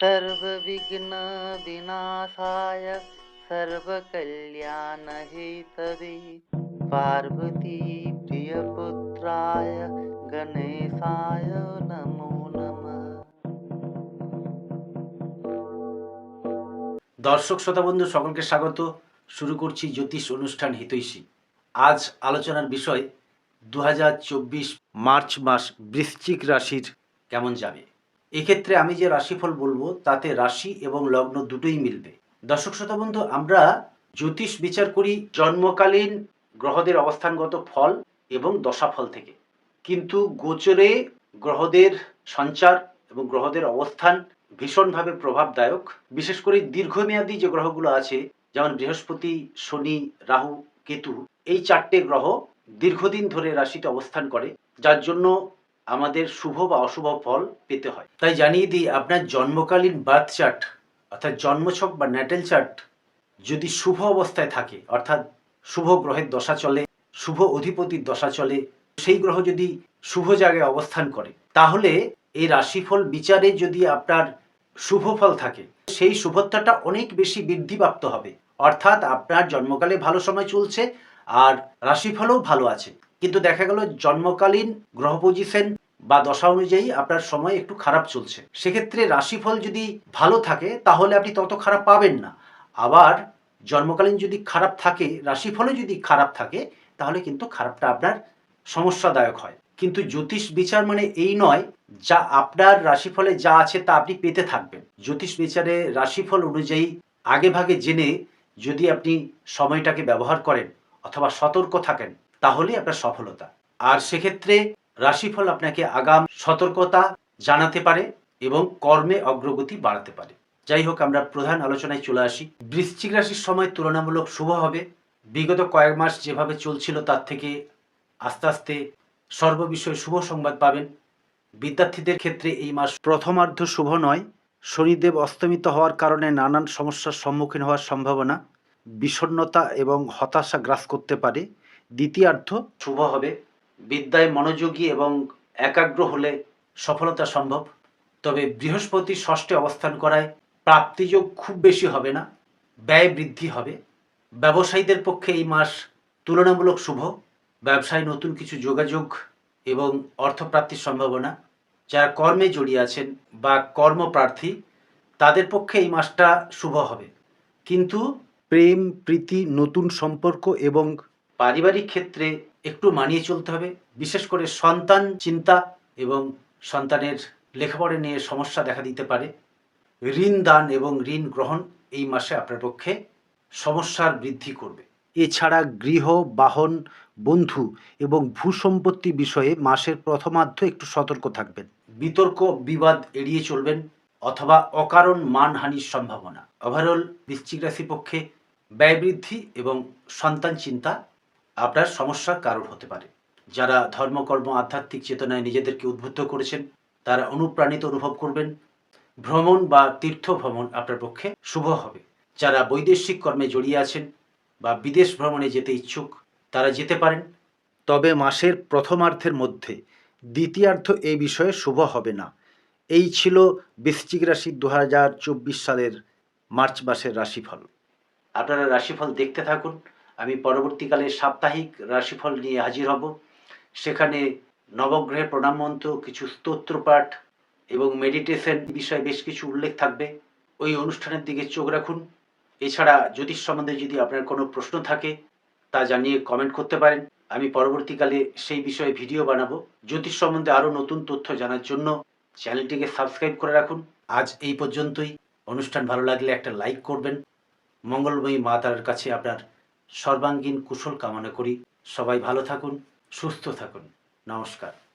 सर्वविघ्नविनाशाय सर्वकल्याणहेतवे पार्वती प्रियपुत्राय गणेशाय नमो नमः দর্শক শ্রোতা বন্ধু সকলকে স্বাগত শুরু করছি জ্যোতিষ অনুষ্ঠান হিতৈষী আজ আলোচনার বিষয় দু মার্চ মাস বৃশ্চিক রাশির কেমন যাবে এক্ষেত্রে আমি যে রাশিফল বলব, তাতে রাশি এবং লগ্ন দুটোই মিলবে। দর্শক শ্রোতা বন্ধু, আমরা জ্যোতিষ বিচার করি জন্মকালীন গ্রহদের অবস্থানগত ফল এবং দশাফল থেকে। কিন্তু গোচরে গ্রহদের সঞ্চার এবং গ্রহদের অবস্থান ভীষণভাবে প্রভাবদায়ক। বিশেষ করে দীর্ঘমেয়াদী যে গ্রহগুলো আছে, যেমন বৃহস্পতি, শনি, রাহু, কেতু, এই চারটে গ্রহ দীর্ঘদিন ধরে রাশিতে অবস্থান করে, যার জন্য আমাদের শুভ বা অশুভ ফল পেতে হয়। তাই জানিয়ে দিই, আপনার জন্মকালীন বার্থ চার্ট, অর্থাৎ জন্মছক বা ন্যাটেল চার্ট যদি শুভ অবস্থায় থাকে, অর্থাৎ শুভ গ্রহের দশা চলে, শুভ অধিপতির দশা চলে, সেই গ্রহ যদি শুভ জায়গায় অবস্থান করে, তাহলে এই রাশিফল বিচারে যদি আপনার শুভ ফল থাকে, সেই শুভত্বটা অনেক বেশি বৃদ্ধিপ্রাপ্ত হবে। অর্থাৎ আপনার জন্মকালে ভালো সময় চলছে, আর রাশিফলও ভালো আছে। কিন্তু দেখা গেল জন্মকালীন গ্রহ পজিশন বা দশা অনুযায়ী আপনার সময় একটু খারাপ চলছে। সেক্ষেত্রে রাশিফল যদি ভালো থাকে, তাহলে আপনি তত খারাপ পাবেন না। আবার জন্মকালীন যদি খারাপ থাকে, রাশিফলও যদি খারাপ থাকে, তাহলে কিন্তু খারাপটা আপনার সমস্যাদায়ক হয়। কিন্তু জ্যোতিষ বিচার মানে এই নয়, যা আপনার রাশিফলে যা আছে তা আপনি পেতে থাকবেন। জ্যোতিষ বিচারে রাশিফল অনুযায়ী আগে ভাগে জেনে যদি আপনি সময়টাকে ব্যবহার করেন অথবা সতর্ক থাকেন তাহলে আপনার সফলতা। আর সেক্ষেত্রে রাশিফল আপনাকে আগাম সতর্কতা জানাতে পারে এবং কর্মে অগ্রগতি বাড়াতে পারে। যাই হোক, আমরা প্রধান আলোচনায় চলে আসি। বৃশ্চিক রাশির সময় তুলনামূলক শুভ হবে। বিগত কয়েক মাস যেভাবে চলছিল, তার থেকে আস্তে আস্তে সর্ববিষয়ে শুভ সংবাদ পাবেন। বিদ্যার্থীদের ক্ষেত্রে এই মাস প্রথমার্ধ শুভ নয়। শনিদেব অস্তমিত হওয়ার কারণে নানান সমস্যার সম্মুখীন হওয়ার সম্ভাবনা, বিষণ্ণতা এবং হতাশা গ্রাস করতে পারে। দ্বিতীয়ার্ধ শুভ হবে। বিদ্যায় মনোযোগী এবং একাগ্র হলে সফলতা সম্ভব। তবে বৃহস্পতি ষষ্ঠে অবস্থান করায় প্রাপ্তিযোগ খুব বেশি হবে না, ব্যয় বৃদ্ধি হবে। ব্যবসায়ীদের পক্ষে এই মাস তুলনামূলক শুভ। ব্যবসায় নতুন কিছু যোগাযোগ এবং অর্থপ্রাপ্তির সম্ভাবনা। যারা কর্মে জড়িয়ে আছেন বা কর্মপ্রার্থী, তাদের পক্ষে এই মাসটা শুভ হবে। কিন্তু প্রেম, প্রীতি, নতুন সম্পর্ক এবং পারিবারিক ক্ষেত্রে একটু মানিয়ে চলতে হবে, বিশেষ করে সন্তান চিন্তা এবং সন্তানের লেখাপড়া নিয়ে সমস্যা দেখা দিতে পারে। ঋণ দান এবং ঋণ গ্রহণ এই মাসে আপনার পক্ষে সমস্যার বৃদ্ধি করবে। এছাড়া গৃহ, বাহন, বন্ধু এবং ভূসম্পত্তি বিষয়ে মাসের প্রথমার্ধ একটু সতর্ক থাকবেন। বিতর্ক, বিবাদ এড়িয়ে চলবেন অথবা অকারণ মানহানির সম্ভাবনা। ওভারঅল বৃশ্চিক রাশির পক্ষে ব্যয় বৃদ্ধি এবং সন্তান চিন্তা আপনার সমস্যার কারণ হতে পারে। যারা ধর্মকর্ম, আধ্যাত্মিক চেতনায় নিজেদেরকে উদ্বুদ্ধ করেছেন, তারা অনুপ্রাণিত অনুভব করবেন। ভ্রমণ বা তীর্থ ভ্রমণ আপনার পক্ষে শুভ হবে। যারা বৈদেশিক কর্মে জড়িয়ে আছেন বা বিদেশ ভ্রমণে যেতে ইচ্ছুক, তারা যেতে পারেন। তবে মাসের প্রথমার্ধের মধ্যে দ্বিতীয়ার্ধ এই বিষয়ে শুভ হবে না। এই ছিল বৃশ্চিক রাশি দু হাজার চব্বিশ সালের মার্চ মাসের রাশিফল। আপনারা রাশিফল দেখতে থাকুন। আমি পরবর্তীকালে সাপ্তাহিক রাশিফল নিয়ে হাজির হব। সেখানে নবগ্রহের প্রণাম মন্ত্র কিছু স্তোত্রপাঠ এবং মেডিটেশন বিষয়ে বেশ কিছু উল্লেখ থাকবে। ওই অনুষ্ঠানের দিকে চোখ রাখুন। এছাড়া জ্যোতিষ সম্বন্ধে যদি আপনার কোনো প্রশ্ন থাকে, তা জানিয়ে কমেন্ট করতে পারেন। আমি পরবর্তীকালে সেই বিষয়ে ভিডিও বানাবো। জ্যোতিষ সম্বন্ধে আরও নতুন তথ্য জানার জন্য চ্যানেলটিকে সাবস্ক্রাইব করে রাখুন। আজ এই পর্যন্তই। অনুষ্ঠান ভালো লাগলে একটা লাইক করবেন। মঙ্গলময়ী মা তার কাছে আপনার সর্বাঙ্গীন কুশল কামনা করি। সবাই ভালো থাকুন সুস্থ থাকুন। নমস্কার।